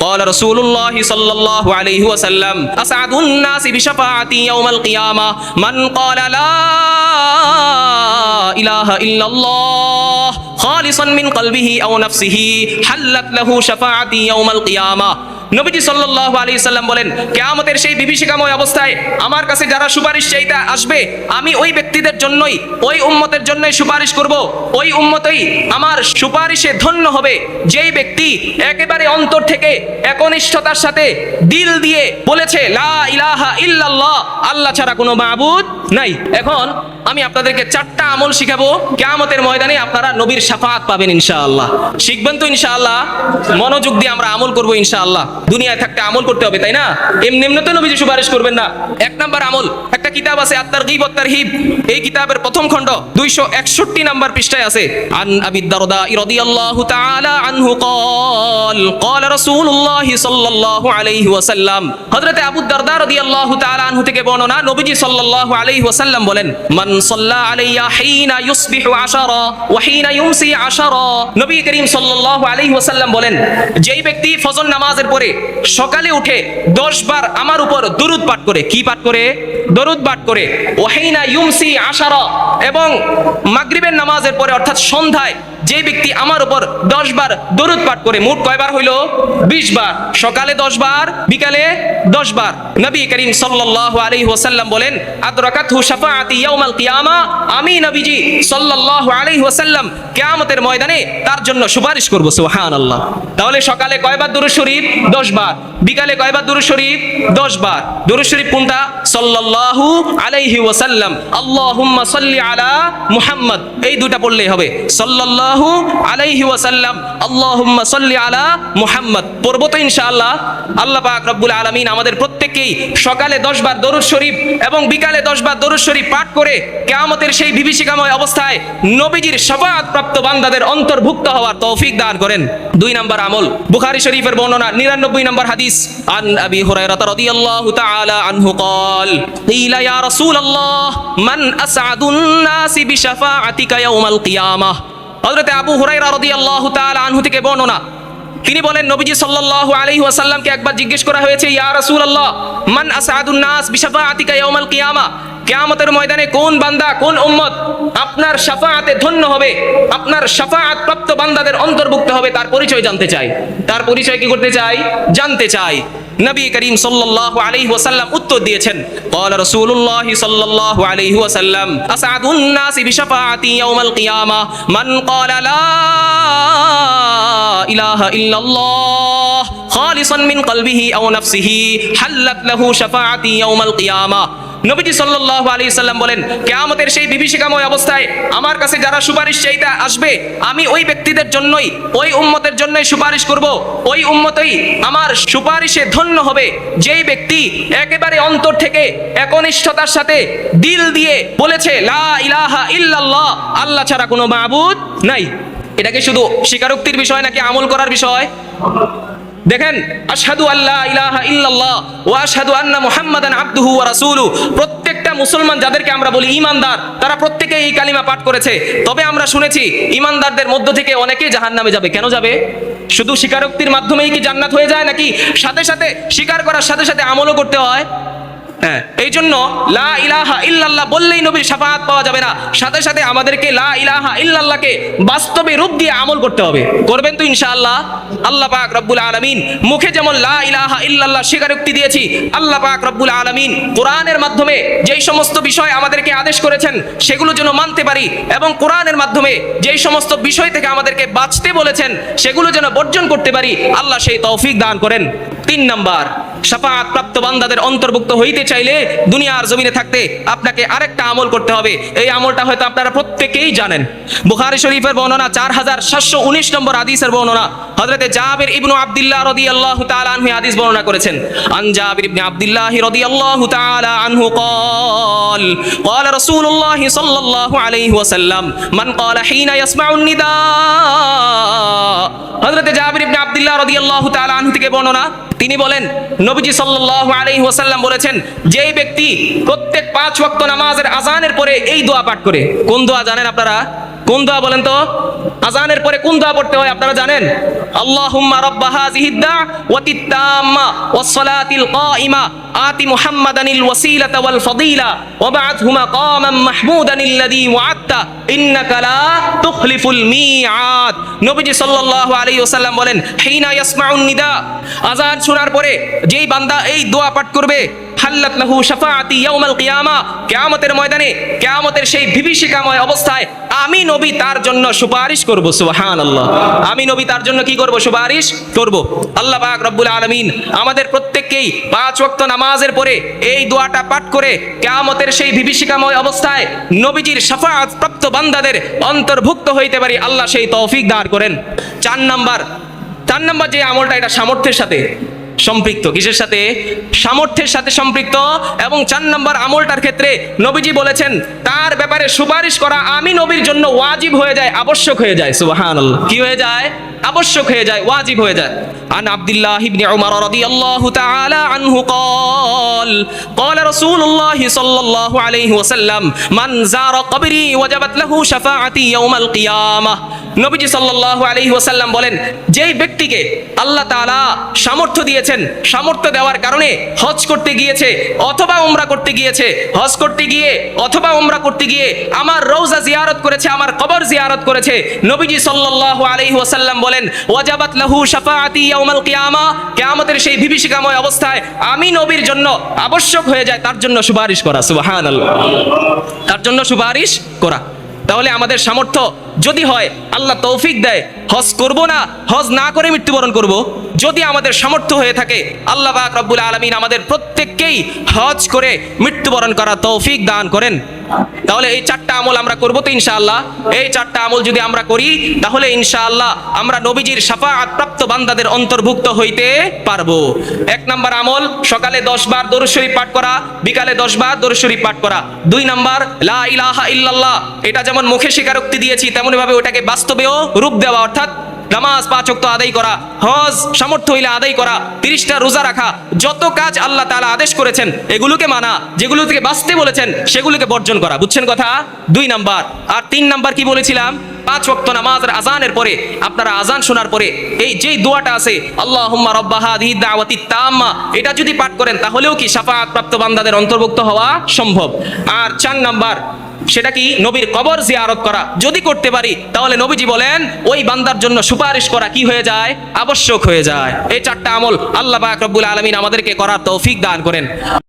قال رسول الله صلى الله عليه وسلم أسعد الناس بشفاعتي يوم القيامة من قال لا إله إلا الله خالصا من قلبه أو نفسه حلت له شفاعتي يوم القيامة নবীজি সাল্লাল্লাহু আলাইহি সাল্লাম বলেন, কিয়ামতের সেই বিভীষিকাময় অবস্থায় আমার কাছে যারা সুপারিশ চাইতে আসবে, আমি ওই ব্যক্তিদের জন্যই, ওই উম্মতের জন্যই সুপারিশ করব। ওই উম্মতই আমার সুপারিশে ধন্য হবে। যেই ব্যক্তি একেবারে অন্তর থেকে একনিষ্ঠতার সাথে দিল দিয়ে বলেছে, লা ইলাহা ইল্লাল্লাহ, আল্লাহ ছাড়া কোনো মাবুদ নাই। এখন আমি আপনাদেরকে চারটা আমল শিখাবো। কিয়ামতের ময়দানে আপনারা নবীর শাফাত পাবেন ইনশাআল্লাহ। শিখবেন তো ইনশাআল্লাহ? মনোযোগ দিয়ে আমরা আমল করব ইনশাআল্লাহ। দুনিয়ায় থাকতে আমল করতে হবে, তাই না? এমনি এমনি তো নবীজি সুপারিশ করবেন না। এক নাম্বার আমল, একটা কিতাব আছে আত্মার গিব আত্মার হিব এই কিতাবের প্রথম খণ্ড দুইশো একষট্টি নাম্বার পৃষ্ঠায় আছে। আন আবিদ্দারদা ইরদি আল্লাহ তাআলা আনহু কল قال رسول الله صلى الله عليه وسلم হযরত আবু দারদা রাদিয়াল্লাহু তাআলা আনহু থেকে বর্ণনা নবীজি সাল্লাল্লাহু আলাইহি ওয়াসাল্লাম বলেন মান সাল্লা আলাইয়া হিনা ইউসবিহু আশারা ওয়া হিনা ইউমসি আশারা নবী করিম সাল্লাল্লাহু আলাইহি ওয়াসাল্লাম বলেন যেই ব্যক্তি ফজর নামাজের পরে সকালে উঠে 10 বার আমার উপর দরুদ পাঠ করে কি পাঠ করে দরুদ পাঠ করে ওয়াহিনা ইউমসি আশারা এবং মাগরিবের নামাজের পরে অর্থাৎ সন্ধ্যায় যে ব্যক্তি আমার উপর দশ বার দরুদ পাঠ করে মোট কয়বার হইল বিশ বার। সকালে দশ বার, বিকালে দশ বার। নবী করিম সাল্লাল্লাহু আলাইহি ওয়াসাল্লাম বলেন আমি নবীজি সাল্লাল্লাহু আলাইহি ওয়াসাল্লাম কিয়ামতের ময়দানে তার জন্য সুপারিশ তাহলে সকালে কয়বার শরীফ? 10 বার। বিকালে কয়বার শরীফ? 10 বার। শরীফ কোনটা? সাল্লাল্লাহু আলাইহি ওয়াসাল্লাম। আল্লাহুম্মা সাল্লি আলা মুহাম্মদ। এই দুটা পড়লেই হবে। সাল্লাল্লাহু আলাইহি ওয়াসাল্লাম, আল্লাহুম্মা সাল্লি আলা মুহাম্মদ পড়বো তো ইনশাআল্লাহ আল্লাহ পাক রব্বুল আলামিন আমাদের প্রত্যেককেই সকালে 10 বার দরুদ শরীফ এবং বিকালে 10 বার দরুদ শরীফ পাঠ করে কিয়ামতের সেই বিভীষিকাময় অবস্থায় নবীজির শাফাআত প্রাপ্ত বান্দাদের অন্তর্ভুক্ত হওয়ার তৌফিক দান করেন দুই নাম্বার আমল বুখারী শরীফের বর্ণনা 99 নম্বর হাদিস আন আবি হুরায়রা রাদিয়াল্লাহু তাআলা আনহু قال قيل يا رسول الله من اسعد الناس بشفاعتك يوم القيامه হযরতে আবু হুরায়রা রাদিয়াল্লাহু তাআলা আনহু থেকে বর্ণনা তিনি বলেন নবীজি সাল্লাল্লাহু আলাইহি ওয়াসাল্লামকে একবার জিজ্ঞেস করা হয়েছে ইয়া রাসূলুল্লাহ মান আসআদুন নাস বিশাফাআতিকা ইয়াউমাল কিয়ামা কিয়ামতের ময়দানে কোন বান্দা কোন উম্মত আপনার শাফাআতে ধন্য হবে আপনার শাফাআত প্রাপ্ত বান্দাদের অন্তর্ভুক্ত হবে তার পরিচয় জানতে চাই তার পরিচয় কি করতে চাই জানতে চাই নবী করিম সাল্লাল্লাহু আলাইহি ওয়াসাল্লাম উত্তর দিয়েছেন قال رسول الله صلى الله عليه وسلم اسعد الناس بشفاعتي يوم القيامه من قال لا ইলাহা ইল্লাল্লাহ খালিসান মিন কলবিহি আও নাফসিহি হাল্লাত লাহু শাফাআতি ইয়াউমাল কিয়ামা। নবীজি সাল্লাল্লাহু আলাইহি সাল্লাম বলেন, কেয়ামতের সেই বিভীষিকাময় অবস্থায় আমার কাছে যারা সুপারিশ চাইতে আসবে, আমি ওই ব্যক্তিদের জন্যই, ওই উম্মতের জন্যই সুপারিশ করব। ওই উম্মতই আমার সুপারিশে ধন্য হবে। যেই ব্যক্তি একেবারে অন্তর থেকে একনিষ্ঠতার সাথে দিল দিয়ে বলেছে, লা ইলাহা ইল্লাল্লাহ, আল্লাহ ছাড়া কোনো মাবুদ নাই। এটা কি শুধু স্বীকারোক্তির বিষয় নাকি আমল করার বিষয়? দেখেন, আশহাদু আল্লাহ ইলাহা ইল্লাল্লাহ ওয়া আশহাদু আন্না মুহাম্মাদান আবদুহু ওয়া রাসূলু প্রত্যেকটা মুসলমান যাদেরকে আমরা বলি ঈমানদার, তারা প্রত্যেকে এই কালিমা পাঠ করেছে। তবে আমরা শুনেছি, ঈমানদারদের মধ্য থেকে অনেকেই জাহান্নামে যাবে। কেন যাবে? শুধু স্বীকারোক্তির মাধ্যমেই কি জান্নাত হয়ে যায় নাকি সাথে সাথে স্বীকার করার সাথে সাথে আমলও করতে হয়? হ্যাঁ। এই জন্য লা ইলাহা ইল্লাল্লাহ বললেই নবীর শাফাআত পাওয়া যাবে না। সাথে সাথে আমাদেরকে লা ইলাহা ইল্লাল্লাহকে বাস্তবে রূপ দিয়ে আমল করতে হবে। করবেন তো ইনশাআল্লাহ? আল্লাহ পাক রব্বুল আলামিন মুখে যেমন লা ইলাহা ইল্লাল্লাহ স্বীকারোক্তি দিয়েছি, আল্লাহ পাক রব্বুল আলামিন কোরআনের মাধ্যমে যেই সমস্ত বিষয় আমাদেরকে আদেশ করেছেন, সেগুলো যেন মানতে পারি এবং কোরআনের মাধ্যমে যেই সমস্ত বিষয় থেকে আমাদেরকে বাঁচতে বলেছেন, সেগুলো যেন বর্জন করতে পারি, আল্লাহ সেই তৌফিক দান করেন। তিন নাম্বার শাফাআত প্রাপ্ত বান্দাদের অন্তর্ভুক্ত হইতে চাইলে দুনিয়ার জমিনে থাকতে আপনাকে আরেকটা আমল করতে হবে এই আমলটা হয়তো আপনারা প্রত্যেকেই জানেন বুখারী শরীফের বর্ণনা চার হাজার সাতশো উনিশ নম্বর হাদিসের বর্ণনা হযরতে জাবির ইবনু আব্দুল্লাহ রাদিয়াল্লাহু তাআলা আনহু হাদিস বর্ণনা করেছেন আন জাবির ইবনে আব্দুল্লাহ রাদিয়াল্লাহু তাআলা আনহু قال قال رسول الله صلى الله عليه وسلم من قال حين يسمع النداء হযরতে জাবির ইবনে আব্দুল্লাহ রাদিয়াল্লাহু তাআলা আনহু থেকে বর্ণনা তিনি বলেন, নবীজি সাল্লাল্লাহু আলাইহি ওয়াসাল্লাম বলেছেন, যেই ব্যক্তি প্রত্যেক পাঁচ ওয়াক্ত নামাজের আজানের পরে এই দোয়া পাঠ করে, কোন দোয়া জানেন আপনারা? কোন দোয়া বলেন তো? আজানের পরে কোন দোয়া পড়তে হয় আপনারা জানেন? রাব্বা হাযিহিদ দাওয়াতিত তাম্মা ওয়াস সালাতিল কাইমা আতি মুহাম্মাদানিল ওয়াসিলাতা ওয়াল ফাদিলা ওয়াবআথহু মাকামান মাহমুদানিল্লাযী ওয়া'আদতা ইন্নাকা লা তুখলিফুল মিআদ। নবীজি সাল্লাল্লাহু আলাইহি ওয়াসাল্লাম বলেন, হিনা ইয়াসমাউন নিদা। আজান শোনার পরে যেই বান্দা এই দোয়া পাঠ করবে হাল্লাত লাহু শাফাআতি ইয়াউমাল কিয়ামা। কিয়ামতের ময়দানে, কিয়ামতের সেই বিভীষিকাময় অবস্থায় আমি নবী তার জন্য সুপারিশ করব, সুবহানাল্লাহ। আমি নবী তার জন্য কি করব, সুপারিশ করব? আল্লাহ পাক রব্বুল আলামিন আমাদের প্রত্যেককেই পাঁচ ওয়াক্ত নামাজের পরে এই দোয়াটা পাঠ করে কিয়ামতের সেই বিভীষিকাময় অবস্থায় নবীজির শাফাআত প্রাপ্ত বান্দাদের অন্তর্ভুক্ত হইতে পারি, আল্লাহ সেই তৌফিক দান করেন। চার নাম্বার চার নাম্বার যে আমলটা, এটা সামর্থ্যের সাথে। সম্পৃক্ত। কিসের সাথে? সামর্থ্যের সাথে সম্পৃক্ত। এবং চার নম্বর আমলটার ক্ষেত্রে নবীজি বলেছেন, তার ব্যাপারে সুপারিশ করা আমি নবীর জন্য ওয়াজিব হয়ে যায়, আবশ্যক হয়ে যায়। সুবহানাল্লাহ। কি হয়ে যায়? আবশ্যক হয়ে যায় ওয়াজিব হয়ে যায় عن عبد الله بن عمر رضي الله تعالى عنه قال قال رسول الله صلى الله عليه وسلم من زار قبري وجبت له شفاعتي يوم القيامة নবীজি সাল্লাল্লাহু আলাইহি ওয়াসাল্লাম বলেন যেই ব্যক্তিকে আল্লাহ তাআলা সামর্থ্য দিয়েছেন সামর্থ্য দেওয়ার কারণে হজ করতে গিয়েছে অথবা উমরা করতে গিয়েছে হজ করতে গিয়ে অথবা উমরা করতে গিয়ে আমার রওজা জিয়ারত করেছে আমার কবর জিয়ারত করেছে নবীজি সাল্লাল্লাহু আলাইহি ওয়াসাল্লাম বলেন ওয়াজাবাত লাহু শাফাআতি ইয়াউমাল কিয়ামা কিয়ামতের সেই বিভীষিকাময় অবস্থায় আমি নবীর জন্য আবশ্যক হয়ে যায়, তার জন্য সুপারিশ করা, সুবহানাল্লাহ। তার জন্য সুপারিশ করা। তাহলে আমাদের সামর্থ্য যদি হয়, আল্লাহ তৌফিক দেয়, হজ করব না, হজ না করে মৃত্যুবরণ করব। যদি আমাদের সামর্থ্য হয়ে থাকে, আল্লাহ পাক রব্বুল আলমিন আমাদের প্রত্যেককেই হজ করে মৃত্যুবরণ করা তৌফিক দান করেন। তাহলে এই চারটা আমল আমরা করব তো ইনশাআল্লাহ। এই চারটা আমল যদি আমরা করি, তাহলে ইনশাআল্লাহ আমরা নবীজির সাফাআত প্রাপ্ত বান্দাদের অন্তর্ভুক্ত হইতে পারব। এক নাম্বার আমল, সকালে দশ বার দরুদ পাঠ করা, বিকালে দশ বার দরুদ পাঠ করা। দুই নাম্বার, লা ইলাহা ইল্লাল্লাহ, এটা যেমন মুখে স্বীকারোক্তি দিয়েছি, তেমনি ভাবে ওটাকে বাস্তবেও রূপ দেওয়া, অর্থাৎ নামাজ পাঁচ ওয়াক্ত আদায় করা, হজ সামর্থ্য হইলে আদায় করা, তিরিশটা রোজা রাখা, যত কাজ আল্লাহ তালা আদেশ করেছেন, এগুলোকে মানা যেগুলো থেকে বাঁচতে বলেছেন, সেগুলোকে বর্জন করা। বুঝছেন কথা? দুই নাম্বার। আর তিন নাম্বার কি বলেছিলাম? পাঁচ ওয়াক্ত নামাজের আজানের পরে, আপনারা আজান শোনার পরে, এই যেই দোয়াটা আছে তাম্মা, এটা যদি পাঠ করেন, তাহলেও কি শাফাআত প্রাপ্ত বান্দাদের অন্তর্ভুক্ত হওয়া সম্ভব? আর চার নাম্বার, সেটা কি নবীর কবর জিয়ারত করা? যদি করতে পারি, তাহলে নবীজি বলেন, ওই বান্দার জন্য সুপারিশ করা কি হয়ে যায়? আবশ্যক হয়ে যায়। এই চারটা আমল আল্লাহ পাক রব্বুল আলামিন আমাদেরকে করার তৌফিক দান করেন।